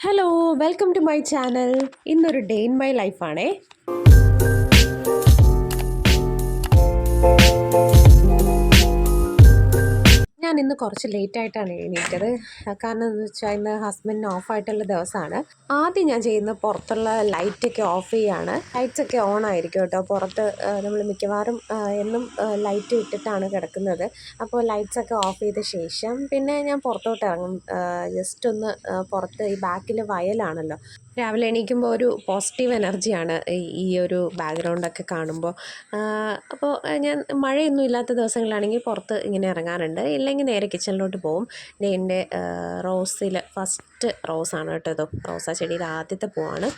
Hello welcome to my channel ഇന്നൊരു day in my ലൈഫാണേ ഇന്ന് കുറച്ച് ലേറ്റ് ആയിട്ടാണ് എണീറ്റത്. കാരണം എന്ന് വെച്ചാൽ ഇന്ന് ഹസ്ബൻഡിന് ഓഫായിട്ടുള്ള ദിവസമാണ് ആദ്യം ഞാൻ ചെയ്യുന്ന പുറത്തുള്ള ലൈറ്റൊക്കെ ഓഫ് ചെയ്യാണ്. ലൈറ്റ്സ് ഒക്കെ ഓൺ ആയിരിക്കും കേട്ടോ. പുറത്ത് നമ്മൾ മിക്കവാറും എന്നും ലൈറ്റ് ഇട്ടിട്ടാണ് കിടക്കുന്നത്. അപ്പോൾ ലൈറ്റ്സ് ഒക്കെ ഓഫ് ചെയ്ത ശേഷം പിന്നെ ഞാൻ പുറത്തോട്ട് ഇറങ്ങും. ജസ്റ്റ് ഒന്ന് പുറത്ത് ഈ ബാക്കിൽ വയലാണല്ലോ. രാവിലെ എണീക്കുമ്പോൾ ഒരു പോസിറ്റീവ് എനർജിയാണ് ഈ ഒരു ബാക്ക്ഗ്രൗണ്ടൊക്കെ കാണുമ്പോൾ അപ്പോൾ ഞാൻ മഴയൊന്നും ഇല്ലാത്ത ദിവസങ്ങളാണെങ്കിൽ പുറത്ത് ഇങ്ങനെ ഇറങ്ങാറുണ്ട്. ഇല്ലെങ്കിൽ നേരെ കിച്ചണിലോട്ട് പോകും ദേ എന്റെ റോസിൽ ഫസ്റ്റ് റോസാണ് കേട്ടോ ഇത്. റോസാ ചെടിയിൽ ആദ്യത്തെ പൂവാണ്.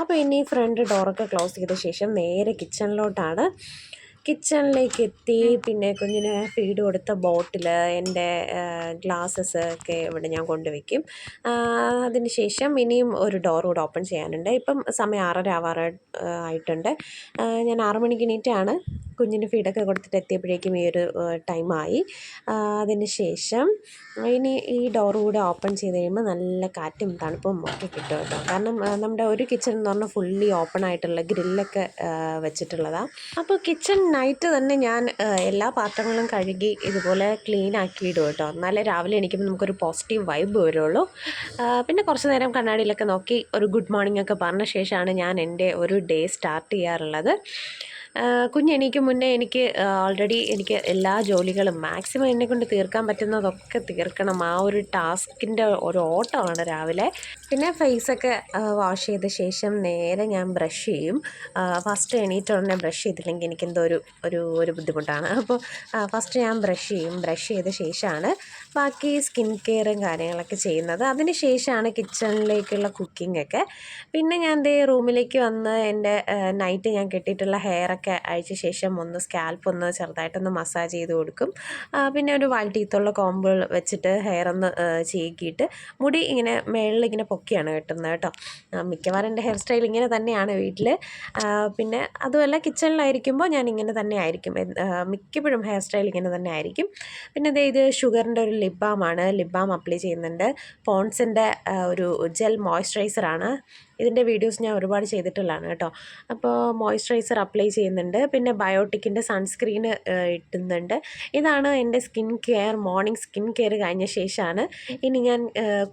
അപ്പോൾ ഇനി ഫ്രണ്ട് ഡോറൊക്കെ ക്ലോസ് ചെയ്ത ശേഷം നേരെ കിച്ചണിലോട്ടാണ്. കിച്ചണിലേക്ക് എത്തി പിന്നെ കുഞ്ഞിന് ഫീഡ് കൊടുത്ത ബോട്ടിൽ എന്റെ ഗ്ലാസ്സസ് ഒക്കെ ഇവിടെ ഞാൻ കൊണ്ടുവയ്ക്കും. അതിന് ശേഷം ഇനിയും ഒരു ഡോർ കൂടെ ഓപ്പൺ ചെയ്യാനുണ്ട്. ഇപ്പം സമയം ആറര ആവാറ ആയിട്ടുണ്ട്. ഞാൻ ആറു മണിക്ക് എണീറ്റാണ്. കുഞ്ഞിന് ഫീഡൊക്കെ കൊടുത്തിട്ട് എത്തിയപ്പോഴേക്കും ഈ ഒരു ടൈമായി അതിന് ശേഷം ഇനി ഈ ഡോർ കൂടെ ഓപ്പൺ ചെയ്ത് കഴിയുമ്പോൾ നല്ല കാറ്റും തണുപ്പും ഒക്കെ കിട്ടും കേട്ടോ. കാരണം നമ്മുടെ ഒരു കിച്ചൺ എന്ന് പറഞ്ഞാൽ ഫുള്ളി ഓപ്പൺ ആയിട്ടുള്ള ഗ്രില്ലൊക്കെ വെച്ചിട്ടുള്ളതാണ് അപ്പോൾ കിച്ചൺ നൈറ്റ് തന്നെ ഞാൻ എല്ലാ പാത്രങ്ങളും കഴുകി ഇതുപോലെ ക്ലീൻ ആക്കിയിടും കേട്ടോ. എന്നാലേ രാവിലെ എണീക്കുമ്പോൾ നമുക്കൊരു പോസിറ്റീവ് വൈബ് വരുള്ളൂ. പിന്നെ കുറച്ച് നേരം കണ്ണാടിയിലൊക്കെ നോക്കി ഒരു ഗുഡ് മോർണിംഗ് ഒക്കെ പറഞ്ഞ ശേഷമാണ് ഞാൻ എന്റെ ഒരു ഡേ സ്റ്റാർട്ട് ചെയ്യാറുള്ളത്. കുഞ്ഞെനിക്ക് മുന്നേ എനിക്ക് ഓൾറെഡി എനിക്ക് എല്ലാ ജോലികളും മാക്സിമം എന്നെ കൊണ്ട് തീർക്കാൻ പറ്റുന്നതൊക്കെ തീർക്കണം. ആ ഒരു ടാസ്കിന്റെ ഒരു ഓട്ടമാണ് രാവിലെ. പിന്നെ ഫേസൊക്കെ വാഷ് ചെയ്ത ശേഷം നേരെ ഞാൻ ബ്രഷ് ചെയ്യും. ഫസ്റ്റ് എണീറ്റ ഉടനെ ബ്രഷ് ചെയ്തില്ലെങ്കിൽ എനിക്ക് എന്തോ ഒരു ഒരു ഒരു ബുദ്ധിമുട്ടാണ്. അപ്പോൾ ഫസ്റ്റ് ഞാൻ ബ്രഷ് ചെയ്യും. ബ്രഷ് ചെയ്ത ശേഷമാണ് ബാക്കി സ്കിൻ കെയറും കാര്യങ്ങളൊക്കെ ചെയ്യുന്നത്. അതിന് ശേഷമാണ് കിച്ചണിലേക്കുള്ള കുക്കിംഗ് ഒക്കെ പിന്നെ ഞാൻ ദേ റൂമിലേക്ക് വന്ന് എന്റെ നൈറ്റ് ഞാൻ കെട്ടിയിട്ടുള്ള ഹെയറൊക്കെ അഴിച്ച ശേഷം ഒന്ന് സ്കാൽപ്പ് ഒന്ന് ചെറുതായിട്ടൊന്ന് മസാജ് ചെയ്ത് കൊടുക്കും. പിന്നെ ഒരു വാൽ ടീത്തുള്ള കോമ്പുകൾ വെച്ചിട്ട് ഹെയർ ഒന്ന് ചെയ്യിക്കിയിട്ട് മുടി ഇങ്ങനെ മേളിൽ ഇങ്ങനെ പൊക്കിയാണ് കിട്ടുന്നത് കേട്ടോ. മിക്കവാറും എന്റെ ഹെയർ സ്റ്റൈൽ ഇങ്ങനെ തന്നെയാണ് വീട്ടിൽ പിന്നെ അതുമല്ല കിച്ചണിലായിരിക്കുമ്പോൾ ഞാൻ ഇങ്ങനെ തന്നെ ആയിരിക്കും. മിക്കപ്പോഴും ഹെയർ സ്റ്റൈൽ ഇങ്ങനെ തന്നെ ആയിരിക്കും. പിന്നെ ദേ ഇത് ഷുഗറിന്റെ ഒരു ലിബാമാണ്. ലിബാം അപ്ലൈ ചെയ്യുന്നുണ്ട്. പോൺസിന്റെ ഒരു ജെൽ മോയ്സ്ചറൈസറാണ്. ഇതിന്റെ വീഡിയോസ് ഞാൻ ഒരുപാട് ചെയ്തിട്ടുള്ളതാണ് കേട്ടോ. അപ്പോൾ മോയ്സ്ചറൈസർ അപ്ലൈ ചെയ്യുന്നുണ്ട്. പിന്നെ ബയോട്ടിക്കിന്റെ സൺസ്ക്രീന് ഇട്ടുന്നുണ്ട്. ഇതാണ് എന്റെ skin care morning skin care കഴിഞ്ഞ ശേഷമാണ് ഇനി ഞാൻ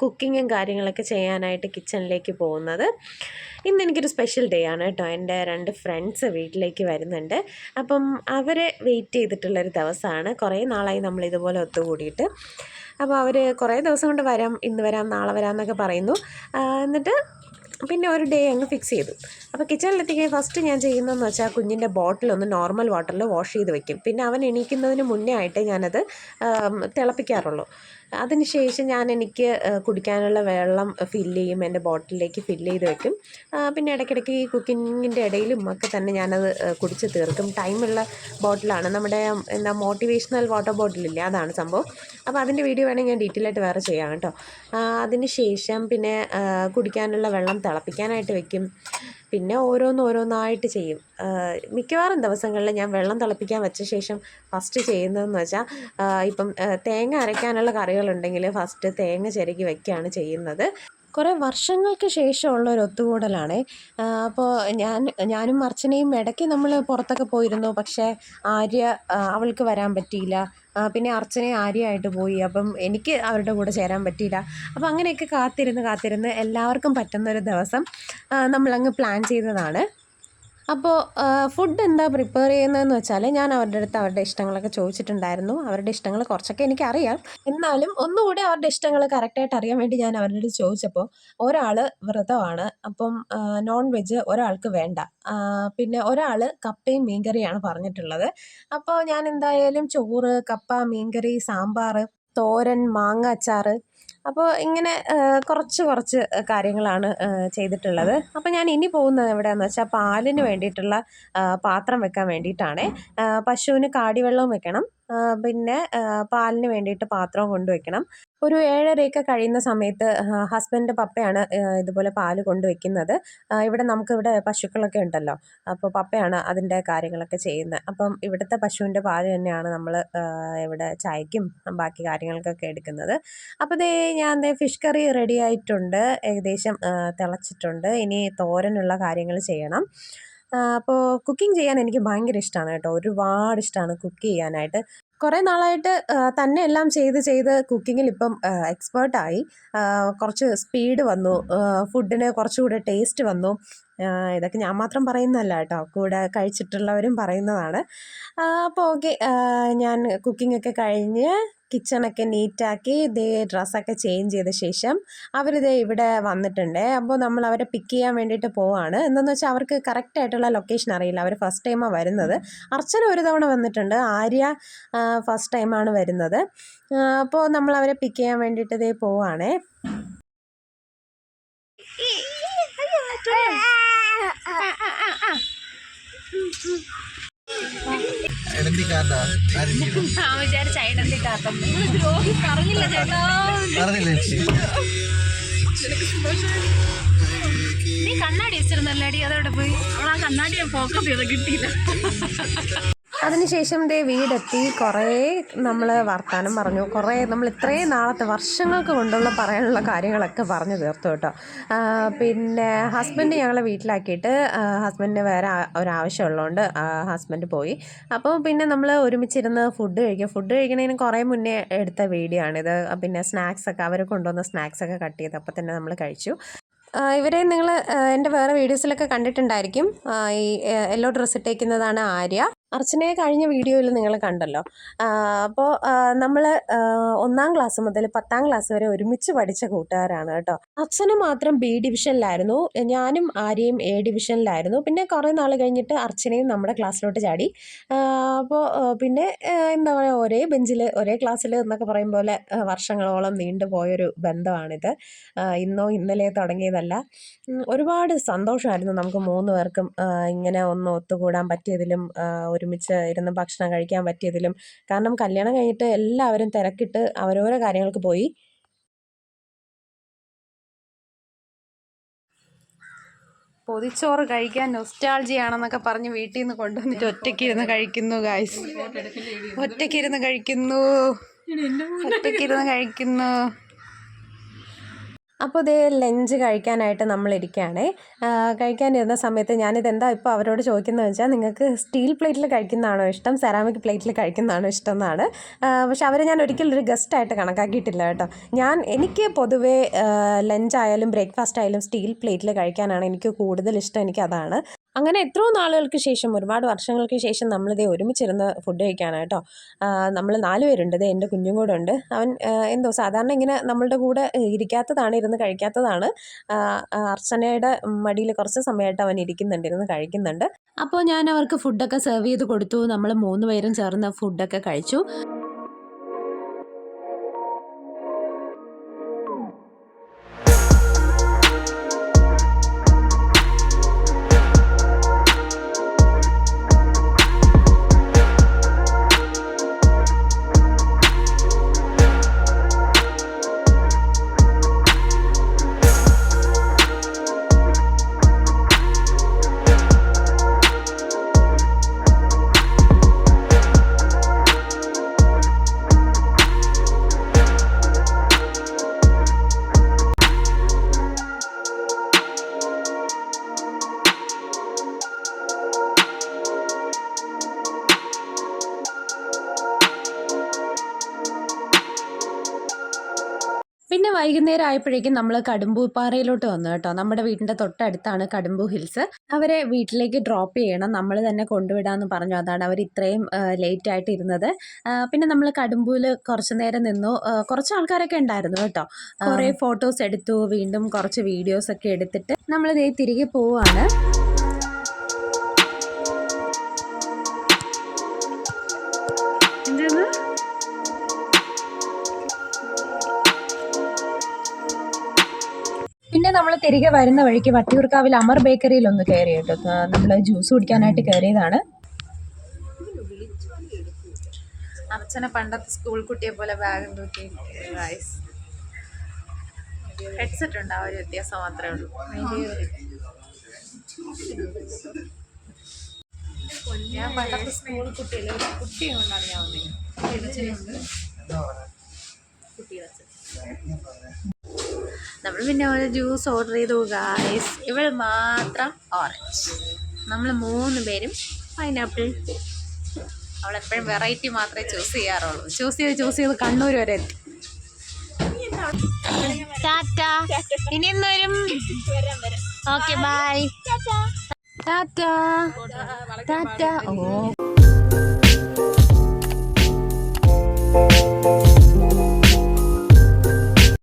കുക്കിങ്ങും കാര്യങ്ങളൊക്കെ ചെയ്യാനായിട്ട് കിച്ചണിലേക്ക് പോകുന്നത്. ഇന്ന് എനിക്കൊരു സ്പെഷ്യൽ ഡേ ആണ് കേട്ടോ. എന്റെ രണ്ട് ഫ്രണ്ട്സ് വീട്ടിലേക്ക് വരുന്നുണ്ട്. അപ്പം അവരെ വെയിറ്റ് ചെയ്തിട്ടുള്ളൊരു ദിവസമാണ്. കുറേ നാളായി നമ്മൾ ഇതുപോലെ ഒത്തുകൂടിയിട്ട്. അപ്പോൾ അവർ കുറേ ദിവസം കൊണ്ട് വരാം ഇന്ന് വരാം നാളെ വരാം എന്നൊക്കെ പറയുന്നു. എന്നിട്ട് പിന്നെ ഒരു ഡേ അങ്ങ് ഫിക്സ് ചെയ്തു. അപ്പോൾ കിച്ചണിലെത്തിക്കാൻ ഫസ്റ്റ് ഞാൻ ചെയ്യുന്നതെന്ന് വെച്ചാൽ കുഞ്ഞിന്റെ ബോട്ടിൽ ഒന്ന് നോർമൽ വാട്ടറിൽ വാഷ് ചെയ്ത് വെക്കും. പിന്നെ അവൻ എണീക്കുന്നതിന് മുന്നേ ആയിട്ട് ഞാനത് തിളപ്പിക്കാറുള്ളൂ. അതിനുശേഷം ഞാൻ എനിക്ക് കുടിക്കാനുള്ള വെള്ളം ഫില്ല് ചെയ്യും എന്റെ ബോട്ടിലേക്ക് ഫില്ല് ചെയ്ത് വെക്കും. പിന്നെ ഇടയ്ക്കിടയ്ക്ക് ഈ കുക്കിങ്ങിന്റെ ഇടയിലും ഒക്കെ തന്നെ ഞാനത് കുടിച്ച് തീർക്കും. ടൈമുള്ള ബോട്ടിലാണ്. നമ്മുടെ എന്താ മോട്ടിവേഷണൽ വാട്ടർ ബോട്ടിലില്ലേ അതാണ് സംഭവം. അപ്പോൾ അതിന്റെ വീഡിയോ വേണമെങ്കിൽ ഞാൻ ഡീറ്റെയിൽ ആയിട്ട് വേറെ ചെയ്യാം കേട്ടോ. അതിന് ശേഷം പിന്നെ കുടിക്കാനുള്ള വെള്ളം തിളപ്പിക്കാനായിട്ട് വെക്കും. പിന്നെ ഓരോന്ന് ഓരോന്നായിട്ട് ചെയ്യും മിക്കവാറും ദിവസങ്ങളിൽ ഞാൻ വെള്ളം തിളപ്പിക്കാൻ വെച്ച ശേഷം ഫസ്റ്റ് ചെയ്യുന്നതെന്ന് വെച്ചാൽ ഇപ്പം തേങ്ങ അരയ്ക്കാനുള്ള കറികളുണ്ടെങ്കിൽ ഫസ്റ്റ് തേങ്ങ ചിരകി വെക്കുകയാണ് ചെയ്യുന്നത്. കുറേ വർഷങ്ങൾക്ക് ശേഷമുള്ള ഒരു ഒത്തുകൂടലാണ്. അപ്പോൾ ഞാൻ ഞാനും അർച്ചനയും ഇടയ്ക്ക് നമ്മൾ പുറത്തൊക്കെ പോയിരുന്നു. പക്ഷേ ആര്യ അവൾക്ക് വരാൻ പറ്റിയില്ല. പിന്നെ അർച്ചന ആര്യമായിട്ട് പോയി. അപ്പം എനിക്ക് അവരുടെ കൂടെ ചേരാൻ പറ്റിയില്ല. അപ്പം അങ്ങനെയൊക്കെ കാത്തിരുന്ന് കാത്തിരുന്ന് എല്ലാവർക്കും പറ്റുന്നൊരു ദിവസം നമ്മളങ്ങ് പ്ലാൻ ചെയ്തതാണ്. അപ്പോൾ ഫുഡ് എന്താ പ്രിപ്പയർ ചെയ്യുന്നതെന്ന് വെച്ചാൽ ഞാൻ അവരുടെ അടുത്ത് അവരുടെ ഇഷ്ടങ്ങളൊക്കെ ചോദിച്ചിട്ടുണ്ടായിരുന്നു. അവരുടെ ഇഷ്ടങ്ങൾ കുറച്ചൊക്കെ എനിക്കറിയാം. എന്നാലും ഒന്നുകൂടി അവരുടെ ഇഷ്ടങ്ങൾ കറക്റ്റായിട്ട് അറിയാൻ വേണ്ടി ഞാൻ അവരുടെ അടുത്ത് ചോദിച്ചപ്പോൾ ഒരാൾ വ്രതമാണ്. അപ്പം നോൺ വെജ് ഒരാൾക്ക് വേണ്ട. പിന്നെ ഒരാൾ കപ്പയും മീൻകറിയാണ് പറഞ്ഞിട്ടുള്ളത്. അപ്പോൾ ഞാൻ എന്തായാലും ചോറ് കപ്പ മീൻകറി സാമ്പാർ തോരൻ മാങ്ങ അച്ചാർ അപ്പോൾ ഇങ്ങനെ കുറച്ച് കുറച്ച് കാര്യങ്ങളാണ് ചെയ്തിട്ടുള്ളത്. അപ്പോൾ ഞാൻ ഇനി പോകുന്നത് എവിടെയാണെന്ന് വെച്ചാൽ പാലിന് വേണ്ടിയിട്ടുള്ള പാത്രം വെക്കാൻ വേണ്ടിയിട്ടാണ്. പശുവിന് കാടിവെള്ളവും വെക്കണം. പിന്നെ പാലിന് വേണ്ടിയിട്ട് പാത്രവും കൊണ്ടുവയ്ക്കണം. ഒരു ഏഴരയൊക്കെ കഴിയുന്ന സമയത്ത് ഹസ്ബൻഡ് പപ്പയാണ് ഇതുപോലെ പാൽ കൊണ്ടുവയ്ക്കുന്നത്. ഇവിടെ നമുക്കിവിടെ പശുക്കളൊക്കെ ഉണ്ടല്ലോ. അപ്പോൾ പപ്പയാണ് അതിന്റെ കാര്യങ്ങളൊക്കെ ചെയ്യുന്നത്. അപ്പം ഇവിടുത്തെ പശുവിന്റെ പാൽ തന്നെയാണ് നമ്മൾ ഇവിടെ ചായക്കും ബാക്കി കാര്യങ്ങൾക്കൊക്കെ എടുക്കുന്നത്. അപ്പോൾ ദേ ഞാൻ ദേ ഫിഷ് കറി റെഡി ആയിട്ടുണ്ട്. ഏകദേശം തിളച്ചിട്ടുണ്ട്. ഇനി തോരനുള്ള കാര്യങ്ങൾ ചെയ്യണം. അപ്പോൾ കുക്കിംഗ് ചെയ്യാൻ എനിക്ക് ഭയങ്കര ഇഷ്ടമാണ് കേട്ടോ. ഒരുപാട് ഇഷ്ടമാണ് കുക്ക് ചെയ്യാനായിട്ട്. കുറേ നാളായിട്ട് തന്നെ എല്ലാം ചെയ്ത് ചെയ്ത് കുക്കിങ്ങിൽ ഇപ്പം എക്സ്പേർട്ടായി കുറച്ച് സ്പീഡ് വന്നു. ഫുഡിന് കുറച്ചുകൂടെ ടേസ്റ്റ് വന്നു. ഇതൊക്കെ ഞാൻ മാത്രം പറയുന്നതല്ല കേട്ടോ. കൂടെ കഴിച്ചിട്ടുള്ളവരും പറയുന്നതാണ്. അപ്പോൾ ഓക്കെ ഞാൻ കുക്കിംഗ് ഒക്കെ കഴിഞ്ഞ് കിച്ചണൊക്കെ നീറ്റാക്കി ഇതേ ഡ്രസ്സൊക്കെ ചേഞ്ച് ചെയ്ത ശേഷം അവരിത് ഇവിടെ വന്നിട്ടുണ്ട്. അപ്പോൾ നമ്മൾ അവരെ പിക്ക് ചെയ്യാൻ വേണ്ടിയിട്ട് പോവാണ്. എന്താണെന്ന് വെച്ചാൽ അവർക്ക് കറക്റ്റ് ആയിട്ടുള്ള ലൊക്കേഷൻ അറിയില്ല. അവർ ഫസ്റ്റ് ടൈമാണ് വരുന്നത്. അർച്ചന ഒരു തവണ വന്നിട്ടുണ്ട്. ആര്യ ഫസ്റ്റ് ടൈമാണ് വരുന്നത്. അപ്പോൾ നമ്മൾ അവരെ പിക്ക് ചെയ്യാൻ വേണ്ടിയിട്ട് ഇതേ പോവാണേ. ആ ആ ആ ആ. പറഞ്ഞില്ല ചേട്ടാ. നീ കണ്ണാടി വെച്ചിരുന്നല്ലേടി അതവിടെ പോയി. അവൾ ആ കണ്ണാടി ഞാൻ ഫോക്കസ് ചെയ്ത് കിട്ടിയില്ല. അതിനുശേഷം ദേ വീടെത്തി കുറേ നമ്മൾ വർത്തമാനം പറഞ്ഞു. കുറേ നമ്മൾ ഇത്രയും നാളത്തെ വർഷങ്ങൾക്ക് കൊണ്ടുള്ള പറയാനുള്ള കാര്യങ്ങളൊക്കെ പറഞ്ഞു തീർത്തു കേട്ടോ. പിന്നെ ഹസ്ബൻഡ് ഞങ്ങളെ വീട്ടിലാക്കിയിട്ട് ഹസ്ബൻഡിന് വേറെ ഒരാവശ്യമുള്ളതുകൊണ്ട് ഹസ്ബൻഡ് പോയി. അപ്പോൾ പിന്നെ നമ്മൾ ഒരുമിച്ചിരുന്ന് ഫുഡ് കഴിക്കും. ഫുഡ് കഴിക്കുന്നതിന് കുറേ മുന്നേ എടുത്ത വീഡിയോ ആണിത് പിന്നെ സ്നാക്സ് ഒക്കെ അവർ കൊണ്ടുവന്ന സ്നാക്സ് ഒക്കെ കട്ട് ചെയ്ത് അപ്പോൾ തന്നെ നമ്മൾ കഴിച്ചു. ഇവരെ നിങ്ങൾ എന്റെ വേറെ വീഡിയോസിലൊക്കെ കണ്ടിട്ടുണ്ടായിരിക്കും. ഈ യെല്ലോ ഡ്രസ്സ് ഇട്ടേക്കുന്നതാണ് ആര്യ. അർച്ചനയെ കഴിഞ്ഞ വീഡിയോയിൽ നിങ്ങൾ കണ്ടല്ലോ. അപ്പോൾ നമ്മൾ ഒന്നാം ക്ലാസ് മുതൽ പത്താം ക്ലാസ് വരെ ഒരുമിച്ച് പഠിച്ച കൂട്ടുകാരാണ് കേട്ടോ. അർച്ചന മാത്രം ബി ഡിവിഷനിലായിരുന്നു. ഞാനും ആര്യയും എ ഡിവിഷനിലായിരുന്നു. പിന്നെ കുറേ നാൾ കഴിഞ്ഞിട്ട് അർച്ചനയും നമ്മുടെ ക്ലാസ്സിലോട്ട് ചാടി. അപ്പോൾ പിന്നെ എന്താ പറയുക ഒരേ ബെഞ്ചിൽ ഒരേ ക്ലാസ്സിൽ എന്നൊക്കെ പറയും പോലെ വർഷങ്ങളോളം നീണ്ടുപോയൊരു ബന്ധമാണിത്. ഇന്നോ ഇന്നലെ തുടങ്ങിയതല്ല. ഒരുപാട് സന്തോഷമായിരുന്നു നമുക്ക് മൂന്ന് പേർക്കും ഇങ്ങനെ ഒന്ന് ഒത്തുകൂടാൻ പറ്റിയതിലും ആ, ഒരുമിച്ച് ഇരുന്ന് ഭക്ഷണം കഴിക്കാൻ പറ്റിയതിലും. കാരണം കല്യാണം കഴിഞ്ഞിട്ട് എല്ലാവരും തിരക്കിട്ട് അവരോരോ കാര്യങ്ങൾക്ക് പോയി. പൊതിച്ചോറ് കഴിക്കാൻ നൊസ്റ്റാൾജിയാണെന്നൊക്കെ പറഞ്ഞ് വീട്ടിൽ നിന്ന് കൊണ്ടുവന്നിട്ട് ഒറ്റയ്ക്ക് ഇരുന്ന് കഴിക്കുന്നു ഗായ്സ് ഒറ്റയ്ക്ക് ഇരുന്ന് കഴിക്കുന്നു. ഒറ്റയ്ക്ക് ഇരുന്ന് കഴിക്കുന്നു. അപ്പോൾ ഇതേ ലഞ്ച് കഴിക്കാനായിട്ട് നമ്മൾ ഇരിക്കുകയാണേ. കഴിക്കാനിരുന്ന സമയത്ത് ഞാനിത് എന്താ ഇപ്പോൾ അവരോട് ചോദിക്കുന്നത് വെച്ചാൽ നിങ്ങൾക്ക് സ്റ്റീൽ പ്ലേറ്റിൽ കഴിക്കുന്നതാണോ ഇഷ്ടം? സെറാമിക് പ്ലേറ്റിൽ കഴിക്കുന്നതാണോ ഇഷ്ടം എന്നാണ് പക്ഷേ അവരെ ഞാൻ ഒരിക്കലും ഒരു ഗസ്റ്റായിട്ട് കണക്കാക്കിയിട്ടില്ല കേട്ടോ. ഞാൻ എനിക്ക് പൊതുവേ ലഞ്ചായാലും ബ്രേക്ക്ഫാസ്റ്റ് ആയാലും സ്റ്റീൽ പ്ലേറ്റിൽ കഴിക്കാനാണ് എനിക്ക് കൂടുതൽ ഇഷ്ടം എനിക്ക് അതാണ്. അങ്ങനെ എത്രയോ നാളുകൾക്ക് ശേഷം ഒരുപാട് വർഷങ്ങൾക്ക് ശേഷം നമ്മളിതേ ഒരുമിച്ചിരുന്ന് ഫുഡ് കഴിക്കാനാണ് നമ്മൾ നാല് പേരുണ്ട്. ഇതേ എന്റെ കുഞ്ഞും കൂടെ ഉണ്ട്. അവൻ എന്തോ സാധാരണ ഇങ്ങനെ നമ്മളുടെ കൂടെ ഇരിക്കാത്തതാണ് ഇരുന്ന് കഴിക്കാത്തതാണ്. അർച്ചനയുടെ മടിയിൽ കുറച്ച് സമയമായിട്ട് അവൻ ഇരിക്കുന്നുണ്ട് ഇരുന്ന് കഴിക്കുന്നുണ്ട്. അപ്പോൾ ഞാൻ അവർക്ക് ഫുഡൊക്കെ സെർവ് ചെയ്ത് കൊടുത്തു. നമ്മൾ മൂന്ന് പേരും ചേർന്ന് ഫുഡൊക്കെ കഴിച്ചു. പിന്നെ വൈകുന്നേരം ആയപ്പോഴേക്കും നമ്മൾ കടുമ്പൂ പാറയിലോട്ട് വന്നു കേട്ടോ. നമ്മുടെ വീടിന്റെ തൊട്ടടുത്താണ് കടുമ്പൂ ഹിൽസ്. അവരെ വീട്ടിലേക്ക് ഡ്രോപ്പ് ചെയ്യണം. നമ്മൾ തന്നെ കൊണ്ടുവിടാമെന്ന് പറഞ്ഞു. അതാണ് അവർ ഇത്രയും ലേറ്റ് ആയിട്ട് ഇരുന്നത് പിന്നെ നമ്മൾ കടുമ്പൂൽ കുറച്ച് നേരം നിന്നു. കുറച്ച് ആൾക്കാരൊക്കെ ഉണ്ടായിരുന്നു കേട്ടോ. കുറേ ഫോട്ടോസ് എടുത്തു. വീണ്ടും കുറച്ച് വീഡിയോസ് ഒക്കെ എടുത്തിട്ട് നമ്മൾ ദേ തിരികെ പോവാണ്. പിന്നെ നമ്മൾ തിരികെ വരുന്ന വഴിക്ക് വട്ടിയൂർക്കാവിൽ അമർ ബേക്കറിയിൽ ഒന്ന് കയറി കേട്ടോ നമ്മൾ ജ്യൂസ് കുടിക്കാനായിട്ട് കയറിയതാണ്. അർച്ചന പണ്ടത്തെ സ്കൂൾ കുട്ടിയെ പോലെ ബാഗും തൂക്കി ഹെഡ്സെറ്റ് ഉണ്ട് ആ ഒരു വ്യത്യാസം മാത്രമേ ഉള്ളൂ. ഞാൻ പണ്ടത്തെ സ്കൂൾ കുട്ടിയിൽ ഒരു കുട്ടി കൊണ്ടാണ് ഞാൻ നമ്മൾ പിന്നെ ഒരു ജ്യൂസ് ഓർഡർ ചെയ്തു ഗായ്സ് ഇവൾ മാത്രം ഓറഞ്ച് നമ്മൾ മൂന്ന് പേരും പൈനാപ്പിൾ അവളെപ്പോഴും വെറൈറ്റി മാത്രമേ ചൂസ് ചെയ്യാറുള്ളൂ. ചൂസ് ചെയ്ത് ചൂസ് ചെയ്ത് കണ്ണൂർ വരെ എത്തി. ടാറ്റ. ഇനി വരും. Okay bye tata. ടാറ്റ. ഓ.